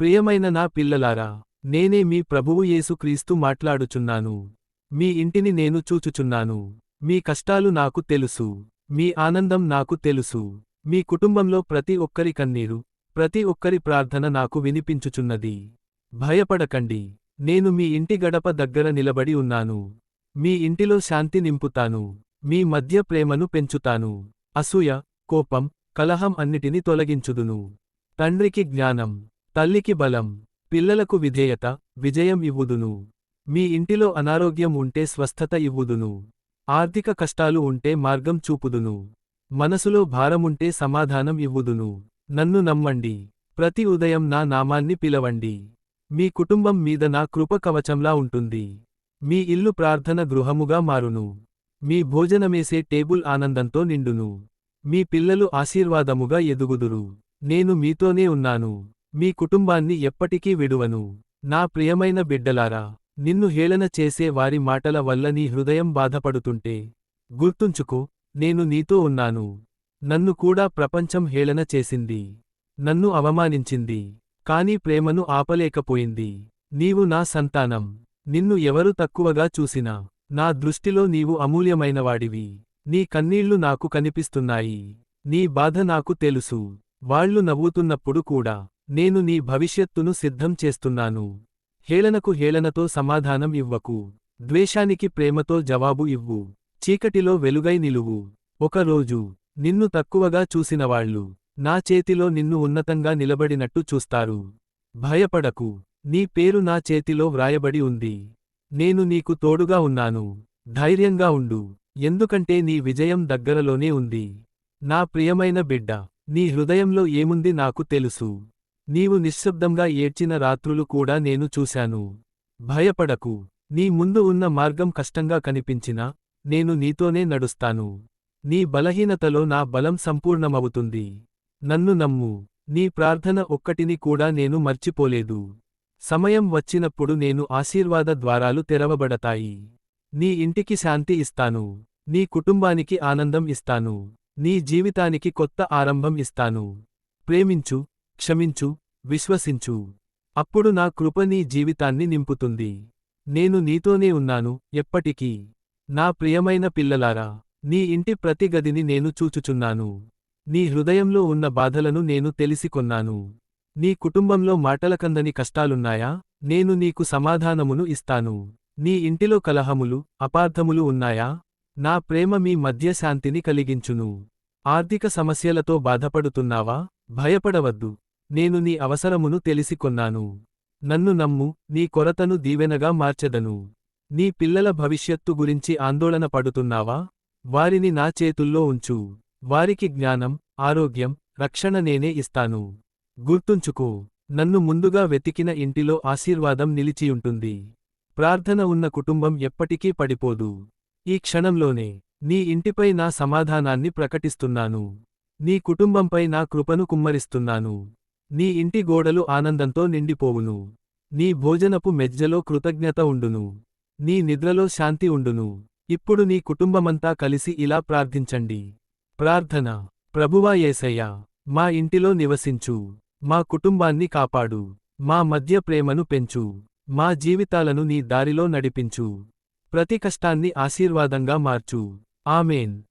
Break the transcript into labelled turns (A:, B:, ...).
A: ప్రియమైన నా పిల్లలారా నేనే మీ ప్రభువు యేసుక్రీస్తు మాట్లాడుచున్నాను. మీ ఇంటిని నేను చూచుచున్నాను. మీ కష్టాలు నాకు తెలుసు. మీ ఆనందం నాకు తెలుసు. మీ కుటుంబంలో ప్రతి ఒక్కరి కన్నీరు ప్రతి ఒక్కరి ప్రార్థన నాకు వినిపించుచున్నది. భయపడకండి. నేను మీ ఇంటి గడప దగ్గర నిలబడి ఉన్నాను. మీ ఇంటిలో శాంతి నింపుతాను. మీ మధ్య ప్రేమను పెంచుతాను. అసూయ కోపం కలహం అన్నిటిని తొలగించుదును. తండ్రికి జ్ఞానం. తల్లికి బలం పిల్లలకు విధేయత విజయం ఇవ్వుదును. మీ ఇంటిలో అనారోగ్యం ఉంటే స్వస్థత ఇవ్వుదును. ఆర్థిక కష్టాలు ఉంటే మార్గం చూపుదును. మనసులో భారముంటే సమాధానం ఇవ్వుదును. నన్ను నమ్మండి. ప్రతి ఉదయం నా నామాన్ని పిలవండి. మీ కుటుంబం మీద నా కృప కవచంలా ఉంటుంది. మీ ఇల్లు ప్రార్థన గృహముగా మారును. మీ భోజనమేసే టేబుల్ ఆనందంతో నిండును. మీ పిల్లలు ఆశీర్వాదముగా ఎదుగుదురు. నేను మీతోనే ఉన్నాను. మీ కుటుంబాన్ని ఎప్పటికీ విడువను. నా ప్రియమైన బిడ్డలారా నిన్ను హేళన చేసే వారి మాటల వల్ల నీ హృదయం బాధపడుతుంటే గుర్తుంచుకో నేను నీతో ఉన్నాను. నన్ను కూడా ప్రపంచం హేళన చేసింది. నన్ను అవమానించింది. కాని ప్రేమను ఆపలేకపోయింది. నీవు నా సంతానం. నిన్ను ఎవరు తక్కువగా చూసినా నా దృష్టిలో నీవు అమూల్యమైనవాడివి. నీ కన్నీళ్ళు నాకు కనిపిస్తున్నాయి. నీ బాధ నాకు తెలుసు. వాళ్ళు నవ్వుతున్నప్పుడు కూడా నేను నీ భవిష్యత్తును సిద్ధం చేస్తున్నాను. హేళనకు హేళనతో సమాధానం ఇవ్వకు. ద్వేషానికి ప్రేమతో జవాబు ఇవ్వు. చీకటిలో వెలుగై నిలువు. ఒకరోజు నిన్ను తక్కువగా చూసినవాళ్ళు నా చేతిలో నిన్ను ఉన్నతంగా నిలబడినట్టు చూస్తారు. భయపడకు. నీ పేరు నా చేతిలో వ్రాయబడి ఉంది. నేను నీకు తోడుగా ఉన్నాను. ధైర్యంగా ఉండు. ఎందుకంటే నీ విజయం దగ్గరలోనే ఉంది. నా ప్రియమైన బిడ్డ నీ హృదయంలో ఏముంది నాకు తెలుసు. నీవు నిశ్శబ్దంగా ఏడ్చిన రాత్రులు కూడా నేను చూశాను. భయపడకు. నీ ముందు ఉన్న మార్గం కష్టంగా కనిపించినా నేను నీతోనే నడుస్తాను. నీ బలహీనతలో నా బలం సంపూర్ణమవుతుంది. నన్ను నమ్ము. నీ ప్రార్థన ఒక్కటిని కూడా నేను మర్చిపోలేదు. సమయం వచ్చినప్పుడు నేను ఆశీర్వాద ద్వారాలు తెరవబడతాయి. నీ ఇంటికి శాంతి ఇస్తాను. నీ కుటుంబానికి ఆనందం ఇస్తాను. నీ జీవితానికి కొత్త ఆరంభం ఇస్తాను. ప్రేమించు. క్షమించు విశ్వసించు. అప్పుడు నా కృప నీ జీవితాన్ని నింపుతుంది. నేను నీతోనే ఉన్నాను ఎప్పటికీ. నా ప్రియమైన పిల్లలారా నీ ఇంటి ప్రతి గదిని నేను చూచుచున్నాను. నీ హృదయంలో ఉన్న బాధలను నేను తెలిసికొన్నాను. నీ కుటుంబంలో మాటలకందని కష్టాలున్నాయా నేను నీకు సమాధానమును ఇస్తాను. నీ ఇంటిలో కలహములు అపార్థములు ఉన్నాయా నా ప్రేమ మీ మధ్య శాంతిని కలిగించును. ఆర్థిక సమస్యలతో బాధపడుతున్నావా భయపడవద్దు. నేను నీ అవసరమును తెలిసికొన్నాను. నన్ను నమ్ము నీ కొరతను దీవెనగా మార్చెదను. నీ పిల్లల భవిష్యత్తు గురించి ఆందోళన పడుతున్నావా? వారిని నా చేతుల్లో ఉంచు. వారికి జ్ఞానం ఆరోగ్యం రక్షణ నేనే ఇస్తాను. గుర్తుంచుకో నన్ను ముందుగా వెతికిన ఇంటిలో ఆశీర్వాదం నిలిచియుంటుంది. ప్రార్థన ఉన్న కుటుంబం ఎప్పటికీ పడిపోదు. ఈ క్షణంలోనే నీ ఇంటిపై నా సమాధానాన్ని ప్రకటిస్తున్నాను. నీ కుటుంబంపై నా కృపను కుమ్మరిస్తున్నాను. నీ ఇంటి గోడలు ఆనందంతో నిండిపోవును. నీ భోజనపు మెజ్జలో కృతజ్ఞత ఉండును. నీ నిద్రలో శాంతి ఉండును. ఇప్పుడు నీ కుటుంబమంతా కలిసి ఇలా ప్రార్థించండి. ప్రార్థన. ప్రభువా యేసయ్యా మా ఇంటిలో నివసించు. మా కుటుంబాన్ని కాపాడు. మా మధ్య ప్రేమను పెంచు. మా జీవితాలను నీ దారిలో నడిపించు. ప్రతి కష్టాన్ని ఆశీర్వాదంగా మార్చు. ఆమెన్.